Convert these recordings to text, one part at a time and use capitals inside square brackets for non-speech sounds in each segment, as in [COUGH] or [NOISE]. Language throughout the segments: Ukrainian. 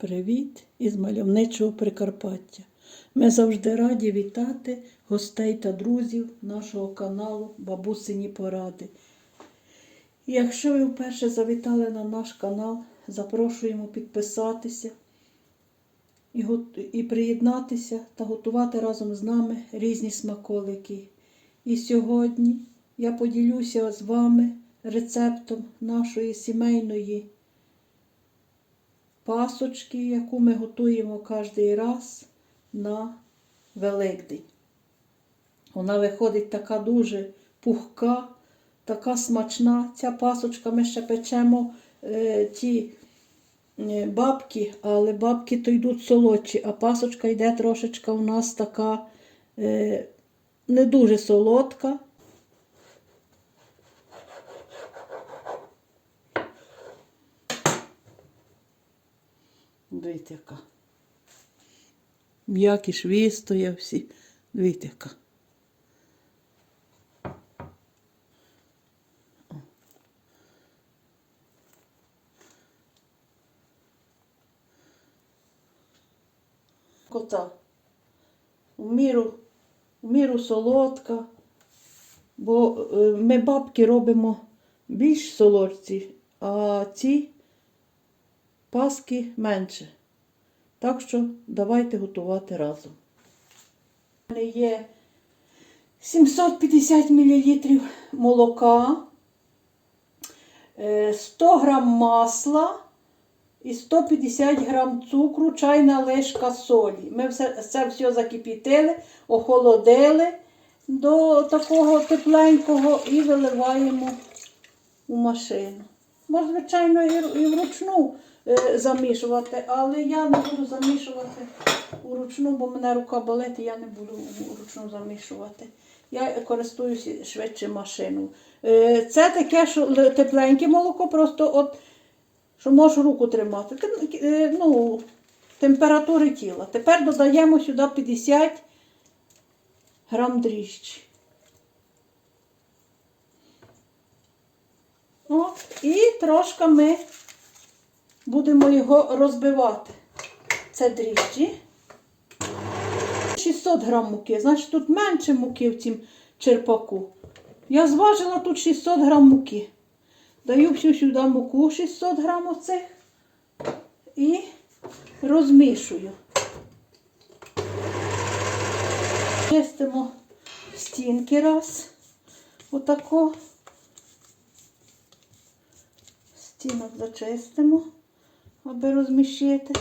Привіт із мальовничого Прикарпаття. Ми завжди раді вітати гостей та друзів нашого каналу Бабусині Поради. Якщо ви вперше завітали на наш канал, запрошуємо підписатися і приєднатися та готувати разом з нами різні смаколики. І сьогодні я поділюся з вами рецептом нашої сімейної пасочки, яку ми готуємо кожен раз на Великдень. Вона виходить така дуже пухка, така смачна. Ця пасочка ми ще печемо е, ті е, бабки, але бабки то йдуть солодші, а пасочка йде трошечка у нас така е, не дуже солодка. Дивіться, яка. М'які шві стоять всі. Дивіться, яка. Кота. У міру, у міру солодка, бо е, ми бабки робимо більш солодці, а ці паски менше. Так що давайте готувати разом. У мене є 750 мл молока, е, 100 г масла і 150 г цукру, чайна ложка солі. Ми все, це все закипітили, охолодили до такого тепленького і виливаємо у машину. Можна, звичайно, і, вручну е, замішувати, але я не буду замішувати вручну, бо мене рука болить, і я не буду вручну замішувати. Я користуюся швидше машиною. Е, це таке, що тепленьке молоко, просто от, що можу руку тримати. Е, ну, температури тіла. Тепер додаємо сюди 50 грам дріжджі. От, і трошки ми будемо його розбивати. Це дріжджі. 600 грам муки. Значить, тут менше муки в цім черпаку. Я зважила тут 600 грам муки. Даю всю сюди муку 600 грам оцих і розмішую. Чистимо стінки раз. Отако. Стінок зачистимо, аби розміщити.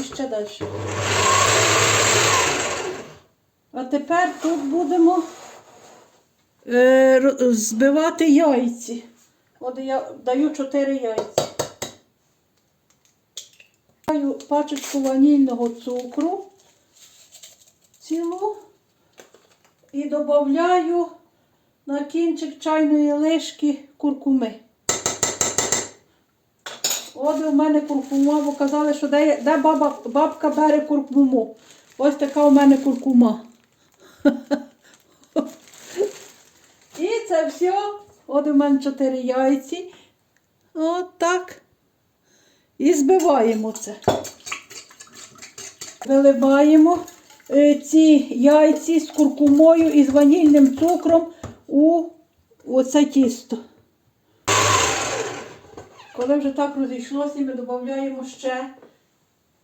І ще далі. А тепер тут будемо е, збивати яйці. От я даю 4 яйця. Даю пачечку ванільного цукру цілу і додаю на кінчик чайної лишки куркуми. От у мене куркума, бо казали, що де, де баба, бабка бере куркуму. Ось така у мене куркума. [LAUGHS] І це все. От у мене чотири яйці. От так. І збиваємо це. Виливаємо е, ці яйці з куркумою і з ванільним цукром у оце тісто. Коли вже так розійшлося, ми додаємо ще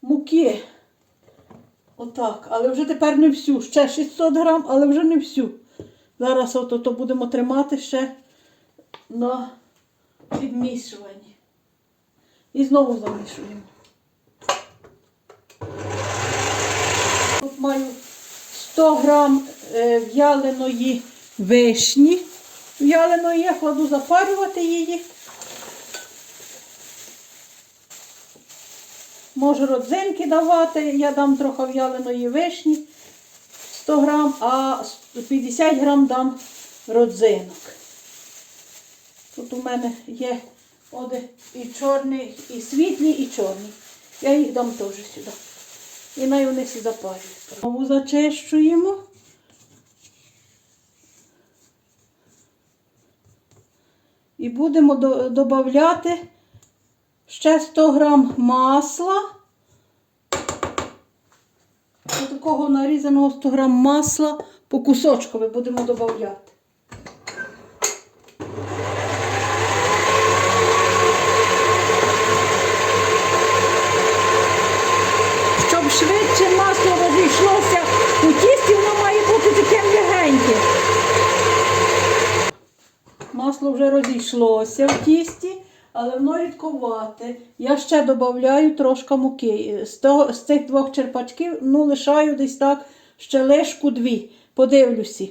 муки. Отак. Але вже тепер не всю. Ще 600 грам, але вже не всю. Зараз от, то будемо тримати ще на підмішуванні. І знову замішуємо. Тут маю 100 грам е, в'яленої вишні. В'яленої я кладу запарювати її. Можу родзинки давати, я дам трохи в'яленої вишні 100 грам, а 50 грам дам родзинок. Тут у мене є оде і чорний, і світлі, і чорні. Я їх дам теж сюди. І най вони всі запарюють. Знову зачищуємо. І будемо додати ще 100 грам масла. До такого нарізаного 100 грам масла по кусочкові будемо додати. Щоб швидше масло розійшлося у тісті, воно має бути таке м'ягеньке. Масло вже розійшлося в тісті, але воно рідковате. Я ще додаю трошки муки. З, того, з цих двох черпачків ну, лишаю десь так ще лишку дві. Подивлюся.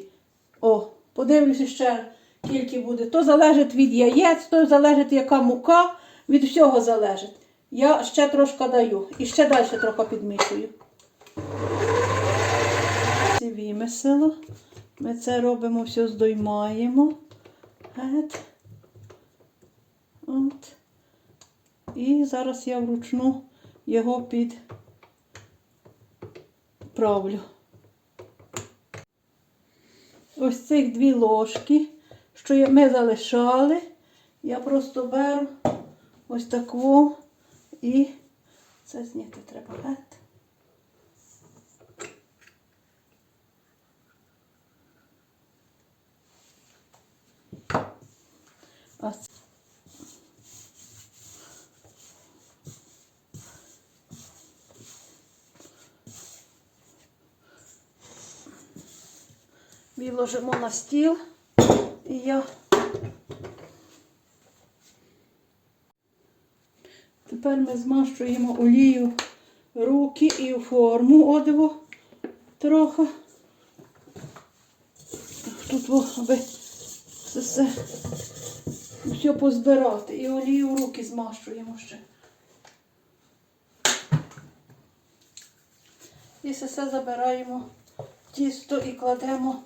О, подивлюся ще, скільки буде. То залежить від яєць, то залежить яка мука, від всього залежить. Я ще трошки даю і ще далі трохи підмішую. Вимісило. Ми це робимо, все здоймаємо. От. От. І зараз я вручну його підправлю. Ось цих дві ложки, що ми залишали, я просто беру ось таку і це зняти треба. От. А ц- Виложимо на стіл і я. Тепер ми змащуємо олію руки і форму одиво трохи. Тут аби це все все позбирати. І олію руки змащуємо ще. І все забираємо тісто і кладемо.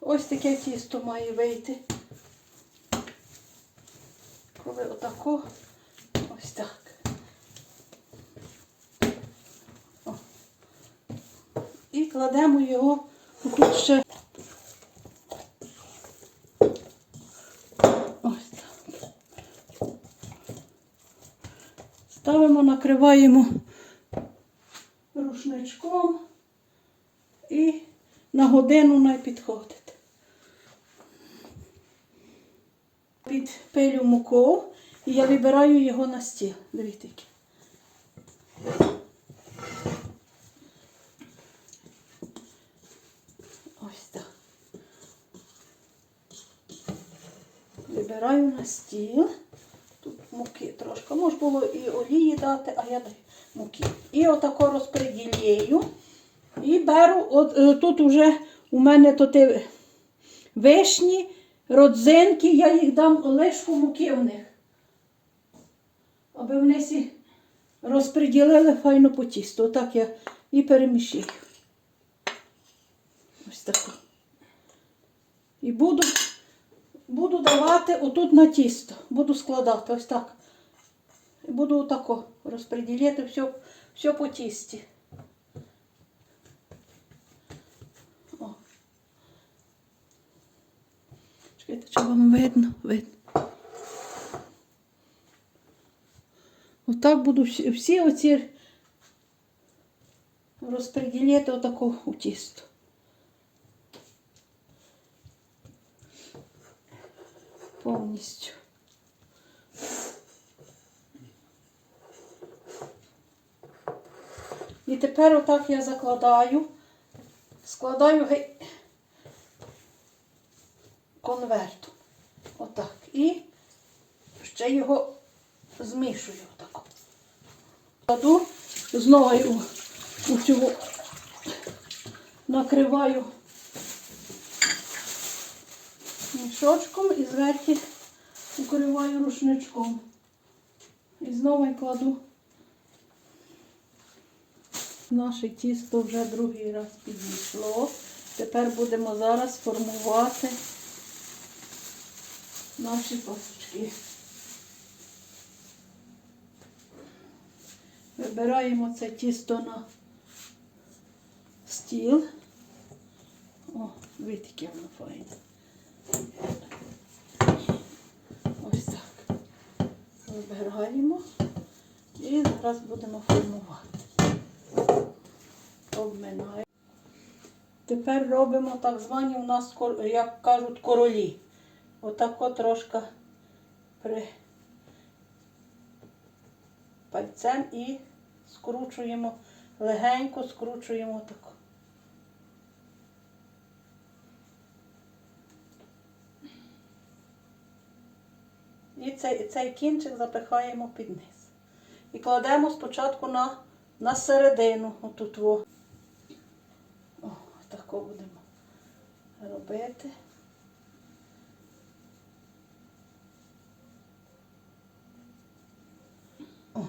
Ось таке тісто має вийти. Коли отако, ось так. О. І кладемо його ще. Ось так. Ставимо, накриваємо рушничком і на годину не підходить. Підпилю муку і я вибираю його на стіл. Дивіться. Ось так. Вибираю на стіл. Муки трошки. Може було і олії дати, а я муки. І отако розподіляю. І беру, от, е, тут вже у мене тут вишні, родзинки, я їх дам лишку муки в них. Аби вони всі розподілили файно по тісту. Отак я і перемішую. Ось тако. І буду, буду давати отут на тісто. Буду складати ось так. І буду отако розподіляти все, все по тісті. О. Чекайте, чи вам видно? Видно. Отак буду всі, всі оці розподіляти отако у тісто. Повністю. І тепер отак я закладаю, складаю конверту. Отак. І ще його змішую отак. Кладу знову у цю накриваю мішочком і зверху укриваю рушничком. І знову кладу. Наше тісто вже другий раз підійшло. Тепер будемо зараз формувати наші пасочки. Вибираємо це тісто на стіл. О, яке воно файне. Ось так. Збираємо і зараз будемо формувати. Обминаємо. Тепер робимо так звані у нас, як кажуть, королі. Отако трошки при пальцем і скручуємо, легенько скручуємо тако. І цей, цей кінчик запихаємо під низ. І кладемо спочатку на, на середину, отут тако будемо робити. О,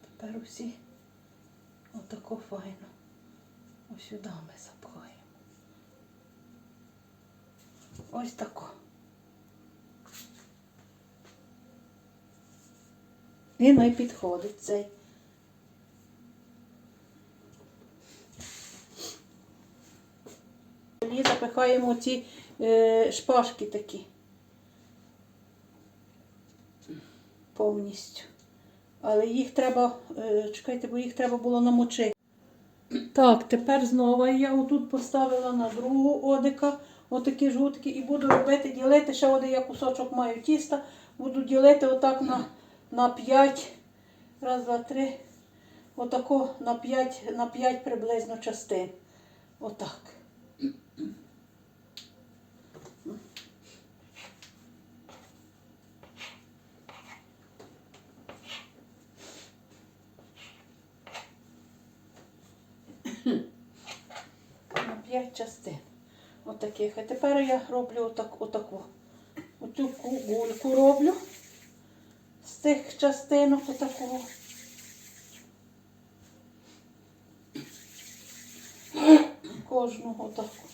тепер усі отако файно. Ось сюди ми запхаємо. Ось тако. І не підходить цей. І запихаємо ці е, шпажки такі. Повністю. Але їх треба, е, чекайте, бо їх треба було намочити. Так, тепер знову я отут поставила на другу одика, отакі жуткі, і буду робити, ділити, ще один я кусочок маю тіста, буду ділити отак на, на 5, раз, два, три, отако на 5, на 5 приблизно частин. Отак. На 5 частин. Отаких. А тепер я роблю отак, отаку. Ку- гульку роблю з цих частинок отаку. Кожного таку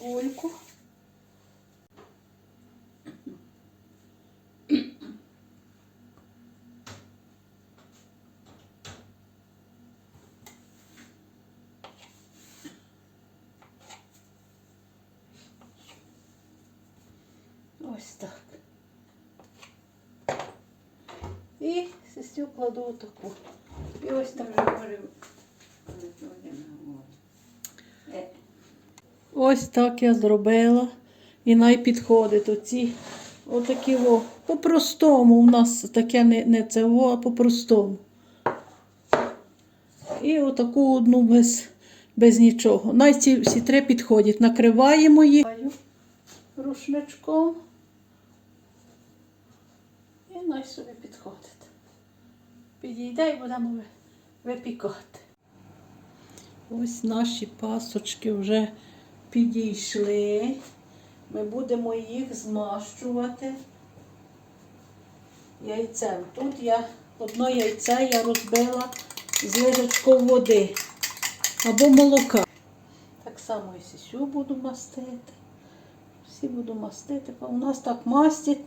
гульку. Ось так. І сестю кладу отаку. І ось так. Ось так я зробила. І най підходить оці отакі во. По-простому у нас таке не, не це во, а по-простому. І отаку одну без, без нічого. Най ці всі три підходять. Накриваємо їх рушничком. І най собі підходить. Підійде і будемо випікати. Ось наші пасочки вже підійшли. Ми будемо їх змащувати яйцем. Тут я одно яйце я розбила з ложечкою води або молока. Так само і сісю буду мастити. Всі буду мастити. У нас так мастять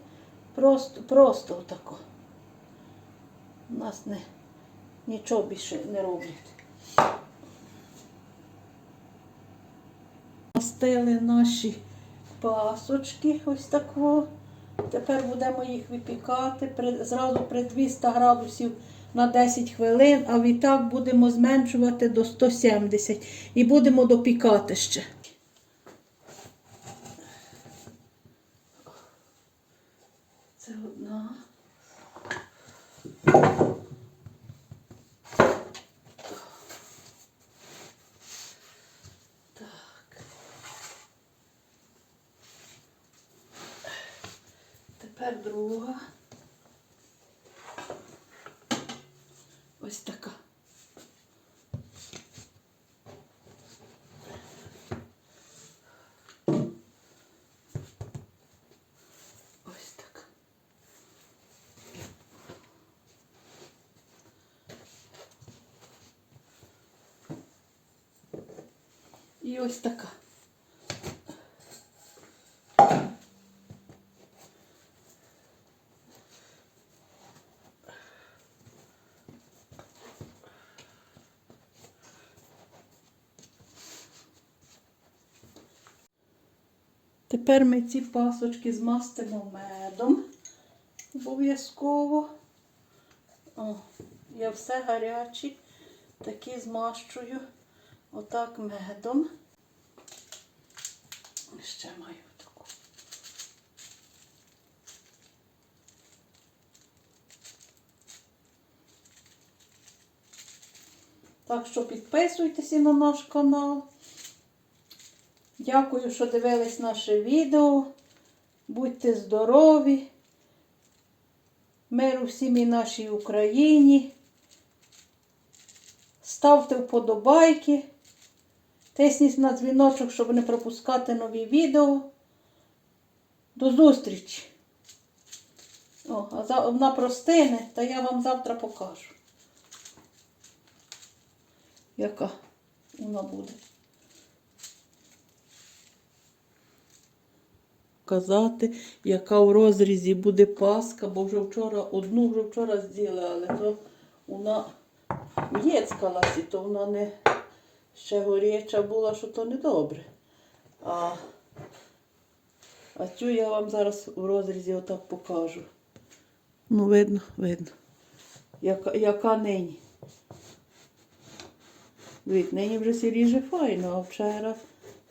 просто, просто отако. У нас не, нічого більше не роблять. Мастили наші пасочки, ось тако. Тепер будемо їх випікати зразу при 200 градусів на 10 хвилин, а відтак будемо зменшувати до 170 і будемо допікати ще. Це одна. Так. Тепер друга. Ось така. Ось така. І ось така. Тепер ми ці пасочки змастимо медом. обов'язково. О, я все гарячі, такі змащую отак медом. Ще маю таку. Так що підписуйтеся на наш канал. Дякую, що дивились наше відео. Будьте здорові. Миру всім і нашій Україні. Ставте вподобайки. Тисніть на дзвіночок, щоб не пропускати нові відео. До зустрічі! О, а вона простине, та я вам завтра покажу. Яка вона буде. Казати, яка в розрізі буде паска, бо вже вчора одну вже вчора з'їли, але то вона в'єцкалась, і то вона не ще горяча була, що то не добре. А, а цю я вам зараз в розрізі отак покажу. Ну, видно, видно. Яка, яка нині. Дивіться, нині вже сі ріже файно, а вчора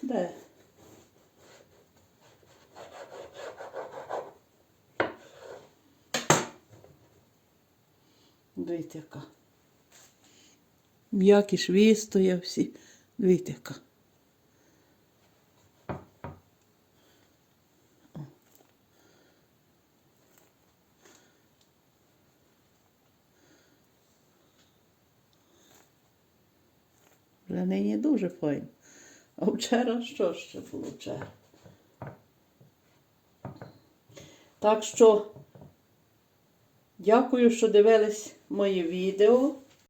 де? Дивіться, яка. М'які шві стоять всі. Дивіться, яка. Вже нині дуже файно. А вчора що ще було вчора? Так що дякую, що дивились моє відео.